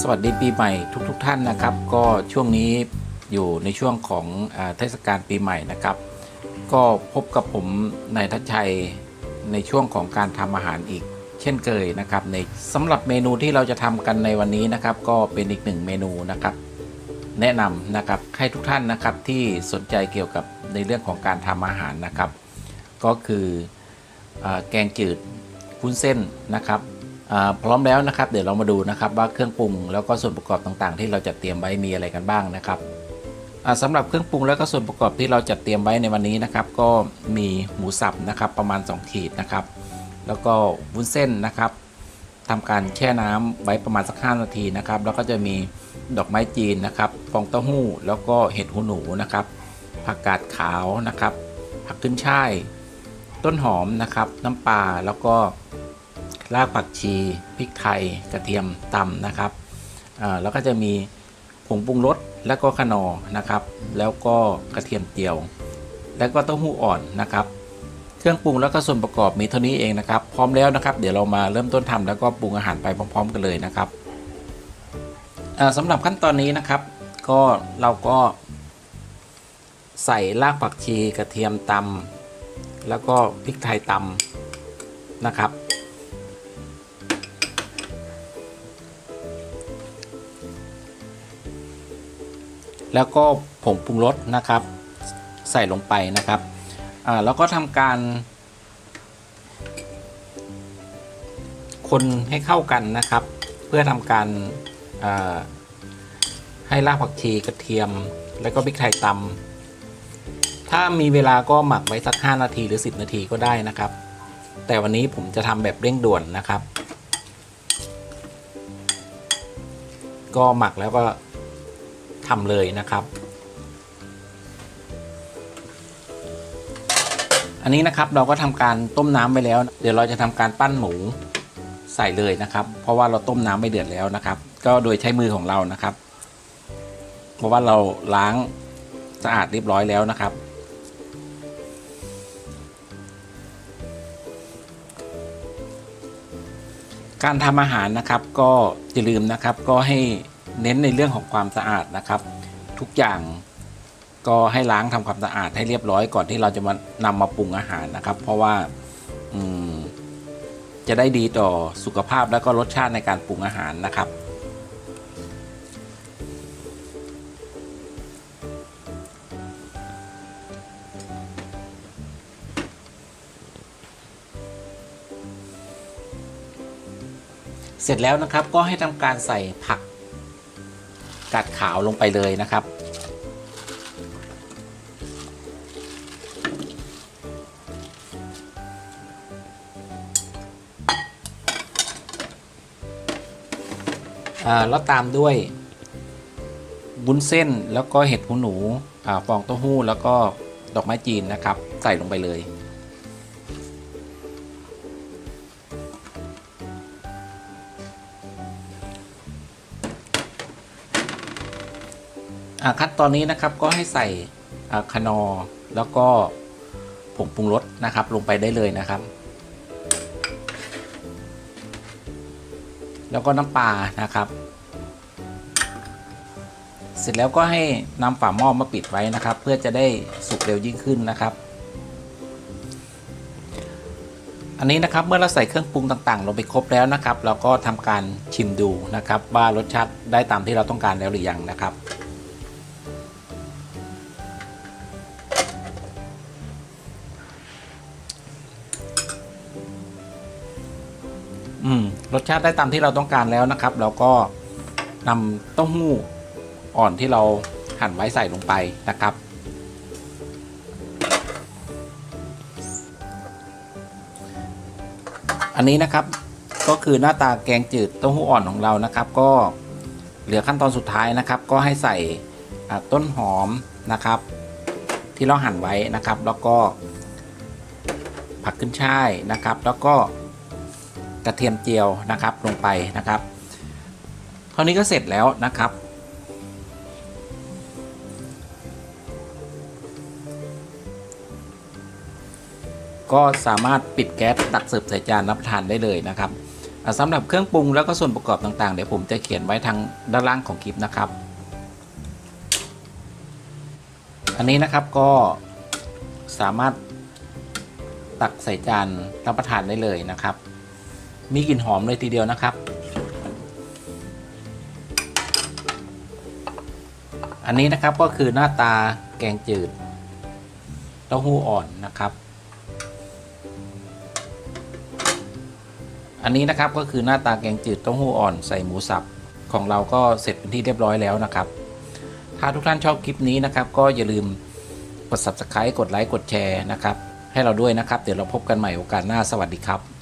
สวัสดีปีใหม่ทุกๆทท่านนะครับ ก็ช่วงนี้อยู่ในช่วงของเทศกาลปีใหม่นะครับ ก็พบกับผมนายทัชชัยในช่วงของการทำอาหารอีกเช่นเคยนะครับในสำหรับเมนูที่เราจะทำกันในวันนี้นะครับ ก็เป็นอีกหนึ่งเมนูนะครับ แนะนำนะครับให้ทุกท่านนะครับที่สนใจเกี่ยวกับในเรื่องของการทำอาหารนะครับ ก็คืออแกงจืดวุ้นเส้นนะครับ พร้อมแล้วนะครับ เดี๋ยวเรามาดูนะครับว่าเครื่องปรุงแล้วก็ส่วนประกอบต่างๆ ที่เราจัดเตรียมไว้มีอะไรกันบ้างนะครับอ่าสำหรับเครื่องปรุงแล้วก็ส่วนประกอบที่เราจัดเตรียมไว้ในวันนี้นะครับ ก็มีหมูสับนะครับประมาณ 2 ขีดนะครับ แล้วก็วุ้นเส้นนะครับทำการแช่น้ำไว้ประมาณสัก 5 นาทีนะครับ แล้วก็จะมีดอกไม้จีนนะครับฟองเต้าหู้ แล้วก็เห็ดหูหนูนะครับ ผักกาดขาวนะครับ ผักขึ้นช่าย ต้นหอมนะครับ น้ำปลาแล้วก็ รากผักชีพริกไทยกระเทียมตำนะครับแล้วก็จะมีผงปรุงรสแล้วก็ขนอนะครับ แล้วก็กระเทียมเจียว แล้วก็เต้าหู้อ่อนนะครับ เครื่องปรุงแล้วก็ส่วนประกอบมีเท่านี้เองนะครับ พร้อมแล้วนะครับ เดี๋ยวเรามาเริ่มต้นทำแล้วก็ปรุงอาหารไปพร้อม ๆ กันเลยนะครับอ่าสำหรับขั้นตอนนี้นะครับ ก็เราก็ใส่รากผักชีกระเทียมตำแล้วก็พริกไทยตำนะครับ แล้วก็ผงปรุงรสนะครับ ใส่ลงไปนะครับอ่าแล้วก็ทำการคนให้เข้ากันนะครับ เพื่อทำการให้รากผักชีกระเทียม แล้วก็พริกไทยตำถ้ามีเวลาก็หมักไว้สัก 5 นาทีหรือ 10 นาทีก็ได้นะครับ แต่วันนี้ผมจะทำแบบเร่งด่วนนะครับ ก็หมักแล้วก็ ทำเลยนะครับ อันนี้นะครับเราก็ทำการต้มน้ำไปแล้ว เดี๋ยวเราจะทำการปั้นหมูใส่เลยนะครับ เพราะว่าเราต้มน้ำไม่เดือดแล้วนะครับ ก็โดยใช้มือของเรานะครับ เพราะว่าเราล้างสะอาดเรียบร้อยแล้วนะครับการทำอาหารนะครับก็อย่าลืมนะครับก็ให้ เน้นในเรื่องของความสะอาดนะครับ ทุกอย่างก็ให้ล้างทำความสะอาดให้เรียบร้อยก่อนที่เราจะมานำมาปรุงอาหารนะครับ เพราะว่าจะได้ดีต่อสุขภาพและก็รสชาติในการปรุงอาหารนะครับ เสร็จแล้วนะครับก็ให้ทำการใส่ผัก กาดขาวลงไปเลยนะครับอ่าแล้วตามด้วยบุ้นเส้นแล้วก็เห็ดหูหนูอ่าฟองเต้าหู้แล้วก็ดอกไม้จีนนะครับ ใส่ลงไปเลย ขั้นตอนนี้นะครับก็ให้ใส่อ่านอแล้วก็ผงปรุงรสนะครับ ลงไปได้เลยนะครับ แล้วก็น้ำปลานะครับ เสร็จแล้วก็ให้นำฝาหม้อมาปิดไว้นะครับ เพื่อจะได้สุกเร็วยิ่งขึ้นนะครับ อันนี้นะครับเมื่อเราใส่เครื่องปรุงต่างๆ ลงไปครบแล้วนะครับ เราก็ทำการชิมดูนะครับ ว่ารสชาติได้ตามที่เราต้องการแล้วหรือยังนะครับ อืมรสชาติได้ตามที่เราต้องการแล้วนะครับ เราก็นำเต้าหู้อ่อนที่เราหั่นไว้ใส่ลงไปนะครับ อันนี้นะครับก็คือหน้าตาแกงจืดเต้าหู้อ่อนของเรานะครับ ก็เหลือขั้นตอนสุดท้ายนะครับ ก็ให้ใส่ต้นหอมนะครับ ที่เราหั่นไว้นะครับ แล้วก็ผักขึ้นช่ายนะครับ แล้วก็ กระเทียมเจียวนะครับลงไปนะครับเท่านี้ก็เสร็จแล้วนะครับ ก็สามารถปิดแก๊สตักเสิร์ฟใส่จานรับประทานได้เลยนะครับสำหรับเครื่องปรุงแล้วก็ส่วนประกอบต่างๆ เดี๋ยวผมจะเขียนไว้ทางด้านล่างของคลิปนะครับ อันนี้นะครับก็สามารถตักใส่จานรับประทานได้เลยนะครับ มีกลิ่นหอมเลยทีเดียวนะครับ อันนี้นะครับก็คือหน้าตาแกงจืดเต้าหู้อ่อนนะครับ อันนี้นะครับก็คือหน้าตาแกงจืดเต้าหู้อ่อนใส่หมูสับของเราก็เสร็จเป็นที่เรียบร้อยแล้วนะครับ ถ้าทุกท่านชอบคลิปนี้นะครับ ก็อย่าลืมกด subscribe กดไลค์กดแชร์นะครับ ให้เราด้วยนะครับ เดี๋ยวเราพบกันใหม่โอกาสหน้าสวัสดีครับ